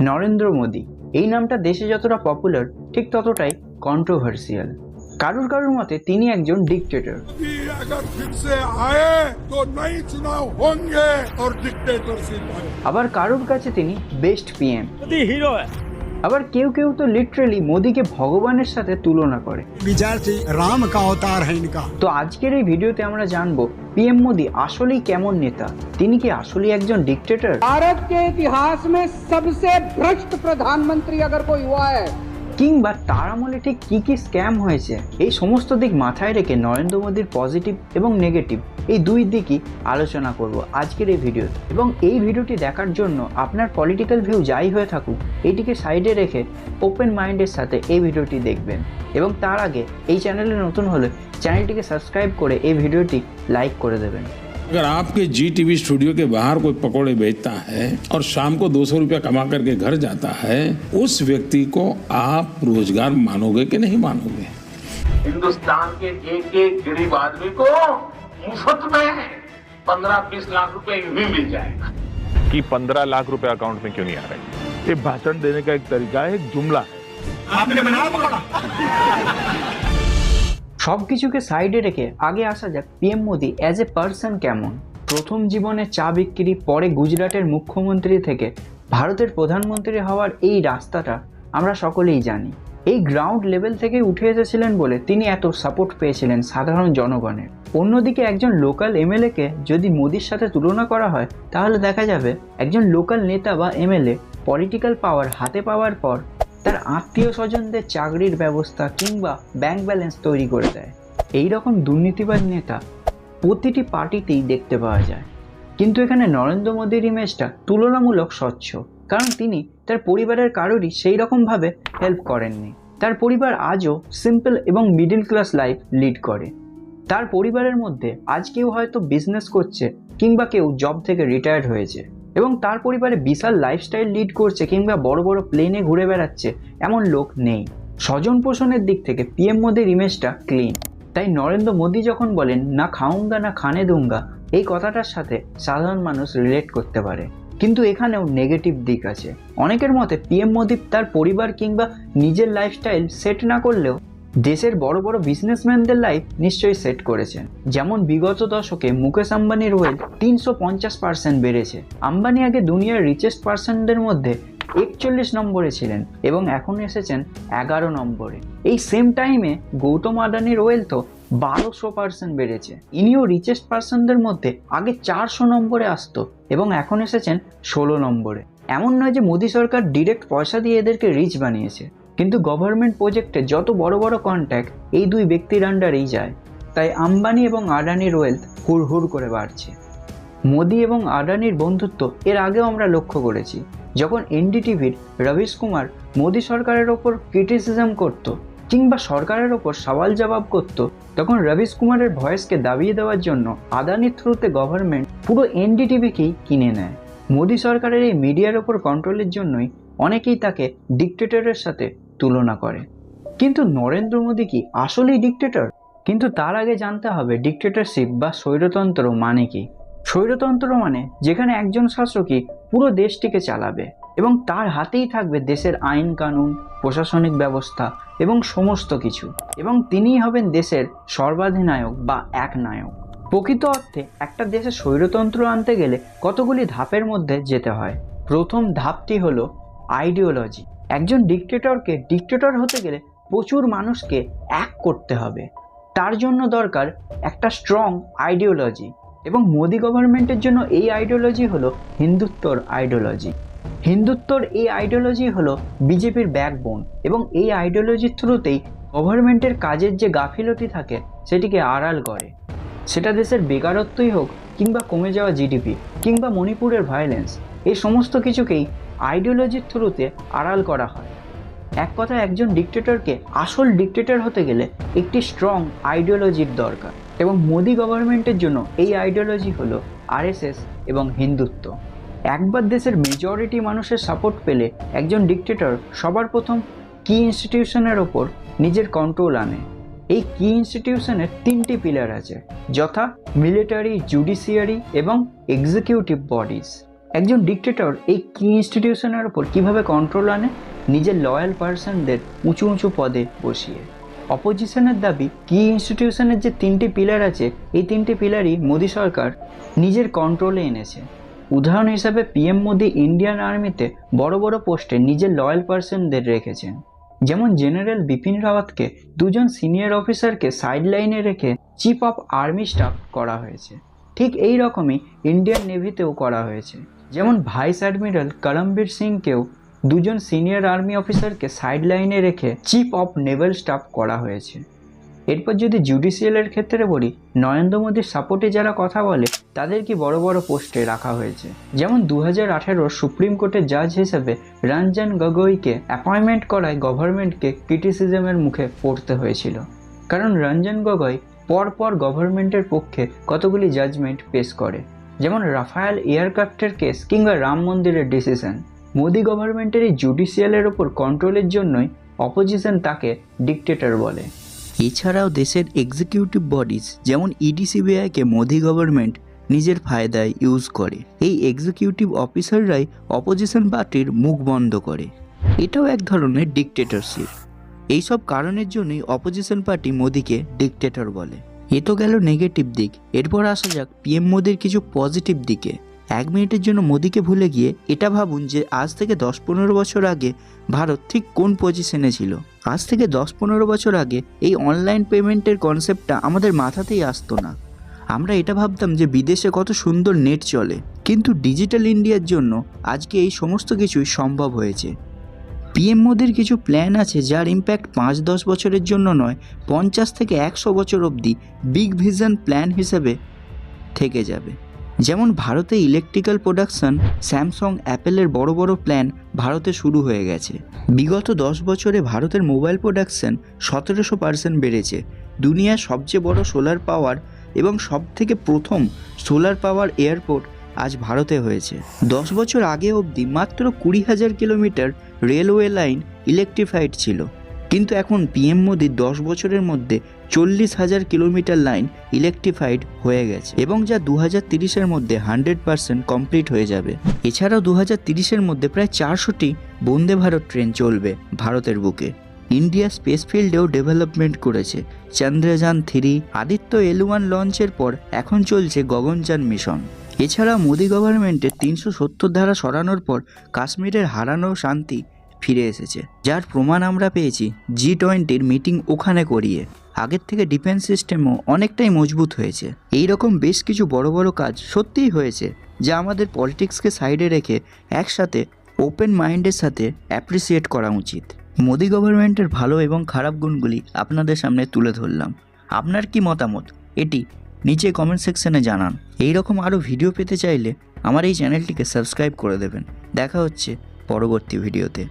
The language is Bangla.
নরেন্দ্র মোদী। এই নামটা দেশে যতটা পপুলার ঠিক ততটাই কন্ট্রোভার্সিয়াল কারুর কারুর মতে তিনি একজন ডিকটেটর আবার কারুর কাছে তিনি বেস্ট পিএম হিরো আবার কেউ কেউ তো লিটারেলি মোদীকে ভগবানের সাথে তুলনা করে विजय से राम का अवतार है इनका তো আজকের এই ভিডিওতে আমরা জানবো পিএম মোদী আসলেই কেমন নেতা তিনি কি আসলেই একজন ডিকটেটর भारत के इतिहास में सबसे भ्रष्ट प्रधानमंत्री अगर कोई हुआ है কিংবা তার আমলে ঠিক কি কি স্ক্যাম হয়েছে? এই সমস্ত দিক মাথায় রেখে নরেন্দ্র মোদীর পজিটিভ এবং নেগেটিভ এই দুই দিকই আলোচনা করব আজকের এই ভিডিওতে। এবং এই ভিডিওটি দেখার জন্য আপনার পলিটিক্যাল ভিউ যাই হয়ে থাকুক এইটিকে সাইডে রেখে ওপেন মাইন্ডের সাথে এই ভিডিওটি দেখবেন। এবং তার আগে এই চ্যানেলে নতুন হলে চ্যানেলটিকে সাবস্ক্রাইব করে এই ভিডিওটি লাইক করে দেবেন। अगर आपके जी टीवी स्टूडियो के बाहर कोई पकौड़े बेचता है और शाम को दो सौ रुपया कमा करके घर जाता है उस व्यक्ति को आप रोज़गार मानोगे कि नहीं मानोगे? हिंदुस्तान के एक एक गरीब आदमी को मुफ़्त में पंद्रह बीस लाख रुपए यूँ ही मिल जाएगा। कि पंद्रह लाख रुपए अकाउंट में क्यों नहीं आ रहे? ये भाषण देने का एक तरीका है एक जुमला है। সব কিছুকে সাইডে রেখে আগে আসা যাক PM Modi as a person কেমন। প্রথম জীবনে চা বিক্রি, পরে গুজরাটের মুখ্যমন্ত্রী থেকে ভারতের প্রধানমন্ত্রী হওয়ার এই রাস্তাটা আমরা সকলেই জানি। এই গ্রাউন্ড লেভেল থেকে উঠে এসেছিলেন বলে তিনি এত সাপোর্ট পেয়েছিলেন সাধারণ জনগণের। অন্যদিকে একজন লোকাল এমএলএকে যদি মোদির সাথে তুলনা করা হয়, তাহলে দেখা যাবে একজন লোকাল নেতা বা এমএলএ পলিটিক্যাল পাওয়ার হাতে পাওয়ার পর তার আত্মীয় স্বজনদের চাকরির ব্যবস্থা কিংবা ব্যাংক ব্যালেন্স তৈরি করে দেয়। এই রকম দুর্নীতিবাজ নেতা প্রতিটি পার্টিতেই দেখতে পাওয়া যায়। কিন্তু এখানে নরেন্দ্র মোদীর ইমেজটা তুলনামূলক স্বচ্ছ, কারণ তিনি তার পরিবারের কারোরই সেই রকমভাবে হেল্প করেননি। তার পরিবার আজও সিম্পল এবং মিডিল ক্লাস লাইফ লিড করে। তার পরিবারের মধ্যে আজ কেউ হয়তো বিজনেস করছে কিংবা কেউ জব থেকে রিটায়ার্ড হয়েছে। এবং তার পরিবারে বিশাল লাইফস্টাইল লিড করছে কিংবা বড় বড় প্লেনে ঘুরে বেড়াচ্ছে এমন লোক নেই। স্বজন পোষণের দিক থেকে পিএম মোদির ইমেজটা ক্লিন তাই নরেন্দ্র মোদী যখন বলেন, না খাউঙ্গা না খানে দুঙ্গা এই কথাটার সাথে সাধারণ মানুষ রিলেট করতে পারে। কিন্তু এখানেও নেগেটিভ দিক আছে। অনেকের মতে পিএম মোদী তার পরিবার কিংবা নিজের লাইফস্টাইল সেট না করলেও দেশের বড় বড় বিজনেসম্যানদের লাইফ নিশ্চয়ই সেট করেছেন যেমন বিগত দশকে মুকেশ আম্বানির ওয়েলথ তিনশো পঞ্চাশ পার্সেন্ট বেড়েছে। আম্বানি আগে দুনিয়ার রিচেস্ট পার্সনদের মধ্যে একচল্লিশ নম্বরে ছিলেন এবং এখন এসেছেন এগারো নম্বরে। এই সেম টাইমে গৌতম আদানির ওয়েলথও বারোশো পার্সেন্ট বেড়েছে। ইনিও রিচেস্ট পার্সনদের মধ্যে আগে চারশো নম্বরে আসতো এবং এখন এসেছেন ষোলো নম্বরে। এমন নয় যে মোদী সরকার ডিরেক্ট পয়সা দিয়ে এদেরকে রিচ বানিয়েছে। কিন্তু গভর্নমেন্ট প্রজেক্টে যত বড় বড় কন্ট্যাক্ট এই দুই ব্যক্তির আন্ডারেই যায়। তাই আম্বানি এবং আদানির ওয়েলথ হুড় করে বাড়ছে। মোদি এবং আদানির বন্ধুত্ব এর আগেও আমরা লক্ষ্য করেছি। যখন এনডিটিভির রবিশ কুমার মোদী সরকারের ওপর ক্রিটিসিজম করত কিংবা সরকারের ওপর সওয়াল জবাব করত, তখন রবিশ কুমারের ভয়েসকে দাবিয়ে দেওয়ার জন্য আদানির থ্রুতে গভর্নমেন্ট পুরো এনডিটিভিকেই কিনে নেয়। মোদী সরকারের এই মিডিয়ার ওপর কন্ট্রোলের জন্যই অনেকেই তাকে ডিকটেটরের সাথে তুলনা করে। কিন্তু নরেন্দ্র মোদী কি আসলেই ডিকটেটর কিন্তু তার আগে জানতে হবে ডিকটেটরশিপ বা স্বৈরতন্ত্র মানে কি। স্বৈরতন্ত্র মানে যেখানে একজন শাসকই পুরো দেশটিকে চালাবে এবং তার হাতেই থাকবে দেশের আইন কানুন, প্রশাসনিক ব্যবস্থা এবং সমস্ত কিছু। এবং তিনিই হবেন দেশের সর্বাধিনায়ক বা এক নায়ক প্রকৃত অর্থে একটা দেশে স্বৈরতন্ত্র আনতে গেলে কতগুলি ধাপের মধ্যে যেতে হয়? প্রথম ধাপটি হলো আইডিওলজি একজন ডিকটেটরকে ডিকটেটর হতে গেলে প্রচুর মানুষকে এক করতে হবে। তার জন্য দরকার একটা স্ট্রং আইডিওলজি এবং মোদি গভর্নমেন্টের জন্য এই আইডিওলজি হলো হিন্দুত্বর আইডিওলজি হিন্দুত্বর এই আইডিওলজি হলো বিজেপির ব্যাকবোন এবং এই আইডিওলজির থ্রুতেই গভর্নমেন্টের কাজের যে গাফিলতি থাকে সেটিকে আড়াল করে। সেটা দেশের বেকারত্বই হোক কিংবা কমে যাওয়া জিডিপি কিংবা মণিপুরের ভায়োলেন্স এই সমস্ত কিছুকেই আইডিওলজির থ্রুতে আড়াল করা হয়। এক কথায় একজন ডিকটেটরকে আসল ডিকটেটর হতে গেলে একটি স্ট্রং আইডিওলজির দরকার এবং মোদি গভর্নমেন্টের জন্য এই আইডিওলজি হলো আরএসএস এবং হিন্দুত্ব। একবার দেশের মেজরিটি মানুষের সাপোর্ট পেলে একজন ডিকটেটর সবার প্রথম কি ইনস্টিটিউশনের ওপর নিজের কন্ট্রোল আনে। এই কি ইনস্টিটিউশনের তিনটি পিলার আছে, যথা মিলিটারি জুডিশিয়ারি এবং এক্সিকিউটিভ বডিজ একজন ডিকটেটর এই কি ইনস্টিটিউশনের ওপর কীভাবে কন্ট্রোল আনে? নিজের লয়াল পার্সনদের উঁচু উঁচু পদে বসিয়ে। অপোজিশনের দাবি কি ইনস্টিটিউশনের যে তিনটি পিলার আছে, এই তিনটি পিলারই মোদী সরকার নিজের কন্ট্রোলে এনেছে। উদাহরণ হিসাবে পিএম মোদি ইন্ডিয়ান আর্মিতে বড় বড় পোস্টে নিজের লয়াল পার্সনদের রেখেছেন। যেমন জেনারেল বিপিন রাওয়াতকে দুজন সিনিয়র অফিসারকে সাইড লাইনে রেখে চিফ অফ আর্মি স্টাফ করা হয়েছে। ঠিক এই রকমই ইন্ডিয়ান নেভিতেও করা হয়েছে। যেমন ভাইস অ্যাডমিরাল করমবীর সিংকেও দুজন সিনিয়র আর্মি অফিসারকে সাইড লাইনে রেখে চিফ অফ নেভাল স্টাফ করা হয়েছে। এরপর যদি জুডিশিয়ালের ক্ষেত্রে বলি, নরেন্দ্র মোদীর সাপোর্টে যারা কথা বলে তাদেরকে বড় বড় পোস্টে রাখা হয়েছে? যেমন দু হাজার সুপ্রিম কোর্টের জাজ হিসেবে রঞ্জন গগৈকে অ্যাপয়েন্টমেন্ট করায় গভর্নমেন্টকে ক্রিটিসিজমের মুখে পড়তে হয়েছিল। কারণ রঞ্জন গগৈ পরপর গভর্নমেন্টের পক্ষে কতগুলি জাজমেন্ট পেশ করে। যেমন রাফায়েল এয়ারক্রাফটের কেস কিংবা রাম মন্দিরের ডিসিশন মোদি গভর্নমেন্টের এই জুডিশিয়ালের ওপর কন্ট্রোলের জন্যই অপোজিশন তাকে ডিকটেটর বলে। এছাড়াও দেশের এক্সিকিউটিভ বডিজ যেমন ইডিসিবিআইকে মোদি গভর্নমেন্ট নিজের ফায়দায় ইউজ করে। এই এক্সিকিউটিভ অফিসাররাই অপোজিশন পার্টির মুখ বন্ধ করে। এটাও এক ধরনের ডিকটেটরশিপ এইসব কারণের জন্যই অপোজিশন পার্টি মোদিকে ডিকটেটর বলে। এ তো গেল নেগেটিভ দিক। এরপর আসা যাক পিএম মোদির কিছু পজিটিভ দিকে। এক মিনিটের জন্য মোদিকে ভুলে গিয়ে এটা ভাবুন যে আজ থেকে দশ পনেরো বছর আগে ভারত ঠিক কোন পজিশনে ছিল? আজ থেকে দশ পনেরো বছর আগে এই অনলাইন পেমেন্টের কনসেপ্টটা আমাদের মাথাতেই আসতো না। আমরা এটা ভাবতাম যে বিদেশে কত সুন্দর নেট চলে। কিন্তু ডিজিটাল ইন্ডিয়ার জন্য আজকে এই সমস্ত কিছুই সম্ভব হয়েছে। পিএম মোদির কিছু প্ল্যান আছে যার ইম্প্যাক্ট পাঁচ দশ বছরের জন্য নয়, পঞ্চাশ থেকে একশো বছর অবধি বিগ ভিশন প্ল্যান হিসেবে থেকে যাবে। যেমন ভারতে ইলেকট্রিক্যাল প্রোডাকশন স্যামসাং অ্যাপেলের বড় বড় প্ল্যান ভারতে শুরু হয়ে গেছে। বিগত দশ বছরে ভারতের মোবাইল প্রোডাকশন সতেরোশো পার্সেন্ট বেড়েছে। দুনিয়ার সবচেয়ে বড় সোলার পাওয়ার এবং সবথেকে প্রথম সোলার পাওয়ার এয়ারপোর্ট আজ ভারতে হয়েছে। দশ বছর আগে অবধি মাত্র কুড়ি হাজার কিলোমিটার রেলওয়ে লাইন ইলেকট্রিফাইড ছিল। কিন্তু এখন পিএম মোদি দশ বছরের মধ্যে চল্লিশ হাজার কিলোমিটার লাইন ইলেকট্রিফাইড হয়ে গেছে এবং যা দু হাজার তিরিশের মধ্যে হান্ড্রেড পার্সেন্ট কমপ্লিট হয়ে যাবে। এছাড়াও দু হাজার তিরিশের মধ্যে প্রায় চারশোটি বন্দে ভারত ট্রেন চলবে ভারতের বুকে। ইন্ডিয়া স্পেস ফিল্ডেও ডেভেলপমেন্ট করেছে। Chandrayaan three, Aditya L one লঞ্চের পর এখন চলছে গগনযান মিশন। এছাড়া মোদি গভর্নমেন্টের তিনশো সত্তর ধারা সরানোর পর কাশ্মীরের হারানো শান্তি ফিরে এসেছে। যার প্রমাণ আমরা পেয়েছি জি টোয়েন্টির মিটিং ওখানে করিয়ে। আগের থেকে ডিফেন্স সিস্টেমও অনেকটাই মজবুত হয়েছে। এই রকম বেশ কিছু বড় বড় কাজ সত্যিই হয়েছে যা আমাদের পলিটিক্সকে সাইডে রেখে একসাথে ওপেন মাইন্ডের সাথে অ্যাপ্রিসিয়েট করা উচিত। মোদি গভর্নমেন্টের ভালো এবং খারাপ গুণগুলি আপনাদের সামনে তুলে ধরলাম। আপনার কি মতামত? এটি নিচে কমেন্ট সেকশনে জানান। এই রকম আরও ভিডিও পেতে চাইলে আমার এই চ্যানেলটিকে সাবস্ক্রাইব করে দেবেন। দেখা হচ্ছে পরবর্তী ভিডিওতে